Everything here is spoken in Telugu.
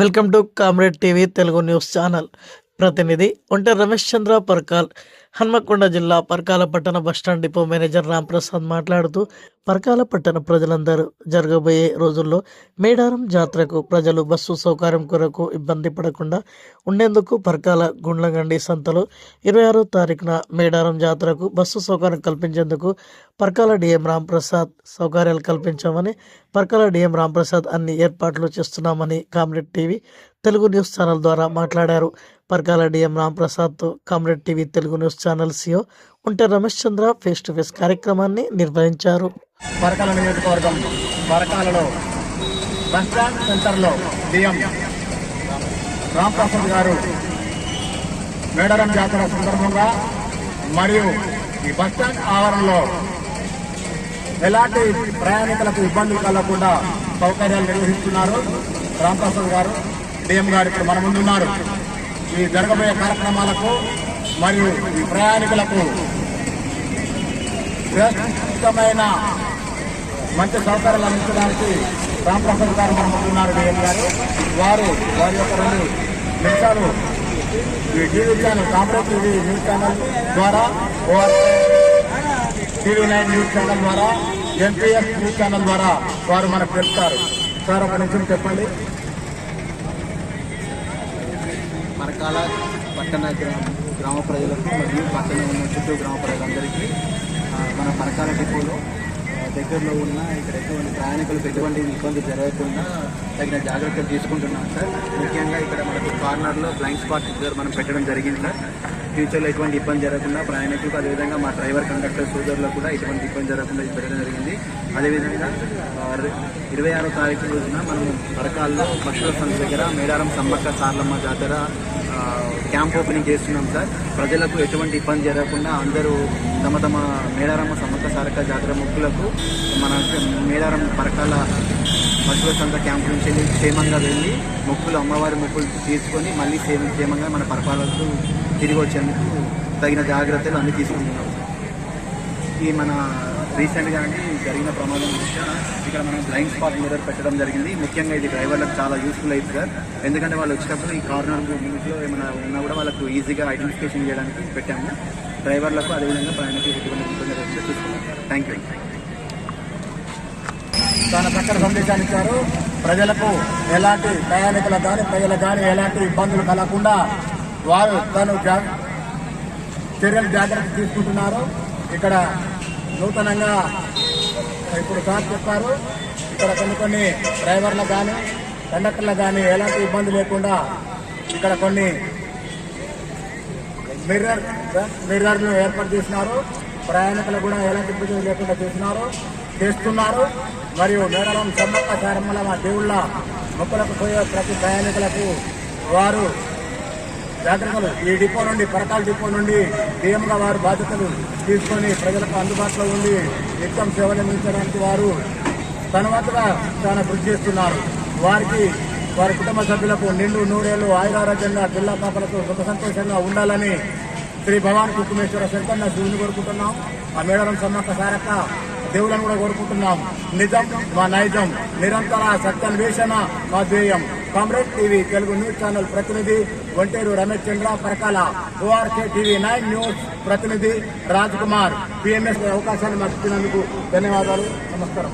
Welcome to comrade TV Telugu news channel. ప్రతినిధి ఒంటరి రమేష్ చంద్ర పర్కాల్. హన్మకొండ జిల్లా పర్కాల పట్టణ బస్టాండ్ డిపో మేనేజర్ రాంప్రసాద్ మాట్లాడుతూ పర్కాల పట్టణ ప్రజలందరూ జరగబోయే రోజుల్లో మేడారం జాతరకు ప్రజలు బస్సు సౌకర్యం కొరకు ఇబ్బంది పడకుండా ఉండేందుకు పర్కాల గుండ్లగండి సంతలో ఇరవై ఆరో తారీఖున మేడారం జాతరకు బస్సు సౌకర్యం కల్పించేందుకు పర్కాల డిఎం రాంప్రసాద్ సౌకర్యాలు కల్పించామని పర్కాల డిఎం రాంప్రసాద్ అన్ని ఏర్పాట్లు చేస్తున్నామని comrade TV Telugu news channel ద్వారా మాట్లాడారు. Parkal DM రాంప్రసాద్తో comrade TV Telugu news channel CO ఉంటే Ramesh Chandra face to face కార్యక్రమాన్ని నిర్వహించారు. పరకాల నియోజకవర్గం పరకాలలో బస్ స్టాండ్ సెంటర్లో డిఎం రాంప్రసాద్ గారు మేడారం జాతర సందర్భంగా మరియు ఈ బస్ స్టాండ్ ఆవరణలో ఎలాంటి ప్రయాణికులకు ఇబ్బందులు కలగకుండా సౌకర్యాలు నిర్వహిస్తున్నారు రాంప్రసాద్ గారు డిఎం గారు ఇప్పుడు మన ముందున్నారు. ఈ జరగబోయే కార్యక్రమాలకు మరియు ఈ ప్రయాణికులకు శ్రేష్టమైన మంచి సౌకర్యాలు అందించడానికి రామప్రసాద్ గారు మన డిఎం గారు. వారు వారి యొక్క రెండు నిమిషాలు ఈ TV channel Congress TV news channel ద్వారా టీవీ నైన్ న్యూస్ ఛానల్ ద్వారా ఎన్పిఎస్ న్యూస్ ఛానల్ ద్వారా వారు మనకు తెలుపుతారు. సార్ ఒక నిమిషం చెప్పండి. మరకాల పట్టణ గ్రామం. గ్రామ ప్రజలకు మరియు పక్కన ఉన్న చుట్టూ గ్రామ ప్రజలందరికీ మన పరకాల డిపోలో దగ్గరలో ఉన్న ఇక్కడ ఎటువంటి ప్రయాణికులకు ఎటువంటి ఇబ్బంది జరగకుండా తగిన జాగ్రత్తలు తీసుకుంటున్నాం సార్. ముఖ్యంగా ఇక్కడ మనకు కార్నర్లో బ్లైండ్ స్పాట్ దగ్గర మనం పెట్టడం జరిగింది సార్. ఫ్యూచర్లో ఎటువంటి ఇబ్బంది జరగకుండా ప్రయాణికులకు అదేవిధంగా మా డ్రైవర్ కండక్టర్ సోదరులకు కూడా ఎటువంటి ఇబ్బంది జరగకుండా ఇది పెట్టడం జరిగింది. అదేవిధంగా ఇరవై ఆరో తారీఖు రోజున మనం పరకాల్లో పశువుల సంత దగ్గర మేడారం సమ్మక్క సార్లమ్మ జాతర క్యాంప్ ఓపెనింగ్ చేస్తున్నాం సార్. ప్రజలకు ఎటువంటి ఇబ్బంది జరగకుండా అందరూ తమ తమ మేడారమ్మ సమ్మక్క సారక జాతర మొక్కులకు మన మేడారం పరకాల పశువుల సంత క్యాంప్ నుంచి వెళ్ళి క్షేమంగా వెళ్ళి మొక్కులు అమ్మవారి మొక్కులు తీసుకొని మళ్ళీ క్షేమ క్షేమంగా మన పరపాలకు తిరిగి వచ్చేందుకు తగిన జాగ్రత్తలు అన్ని తీసుకుంటున్నాం ఈ మన రీసెంట్గా అండి జరిగిన ప్రమాదం దృష్ట్యా ఇక్కడ మనం బ్లైండ్ స్పాట్ మిర్రర్ పెట్టడం జరిగింది. ముఖ్యంగా ఇది డ్రైవర్లకు చాలా యూస్ఫుల్ అవుతుంది సార్. ఎందుకంటే వాళ్ళు వచ్చినప్పుడు ఈ కార్నర్ మూమెంట్లో ఏమైనా ఉన్నా కూడా వాళ్ళకు ఈజీగా ఐడెంటిఫికేషన్ చేయడానికి పెట్టాము. డ్రైవర్లకు అదేవిధంగా ప్రయాణికులకు ఎటువంటి ఇబ్బంది లేకుండా చూసుకున్నాం థ్యాంక్ యూ చాలా చక్కటి సందేశాన్ని ఇచ్చారు. ప్రజలకు ఎలాంటి ప్రయాణికులకు కానీ ప్రజలకు కానీ ఎలాంటి ఇబ్బందులు కలగకుండా వారు తను చర్యలు జాగ్రత్త తీసుకుంటున్నారు. ఇక్కడ నూతనంగా ఇప్పుడు కార్ చెప్పారు. ఇక్కడ కొన్ని కొన్ని డ్రైవర్లకు కానీ కండక్టర్లకు కానీ ఎలాంటి ఇబ్బంది లేకుండా ఇక్కడ కొన్ని మిర్రర్ మిర్రర్లు ఏర్పాటు చేసినారు. ప్రయాణికులకు కూడా ఎలాంటి ఇబ్బంది లేకుండా చేసినారు చేస్తున్నారు. మరియు మేడలం సమ్మక్క సారమ్మల మా దేవుళ్ళ మొక్కలకు పోయే ప్రతి ప్రయాణికులకు వారు జాగ్రత్తలు. ఈ డిపో నుండి పరకాల డిపో నుండి డిఎంగా వారు బాధ్యతలు తీసుకొని ప్రజలకు అందుబాటులో ఉండి నిత్యం సేవలు అందించడానికి వారు తన వంతుగా చాలా కృషి చేస్తున్నారు. వారికి వారి కుటుంబ సభ్యులకు నిండు నూరేళ్ళు ఆయురారోగ్యంగా జిల్లా పాపలకు సుఖ సంతోషంగా ఉండాలని శ్రీ భవాన్ కుటుంబేశ్వర శంకన్న శివుని కోరుకుంటున్నాం. ఆ మేడలం సమ్మక్క సారక్క దేవులను కూడా కోరుకుంటున్నాం. నిజం మా నైజం. నిరంతర సత్యాన్వేషణ మా ధ్యేయం. Comrade TV Telugu news channel ప్రతినిధి Onteru Ramesh Chandra Parakala ORK TV nine news ప్రతినిధి రాజ్ కుమార్. పిఎంఎస్ అవకాశాన్ని మాకు ధన్యవాదాలు. నమస్కారం.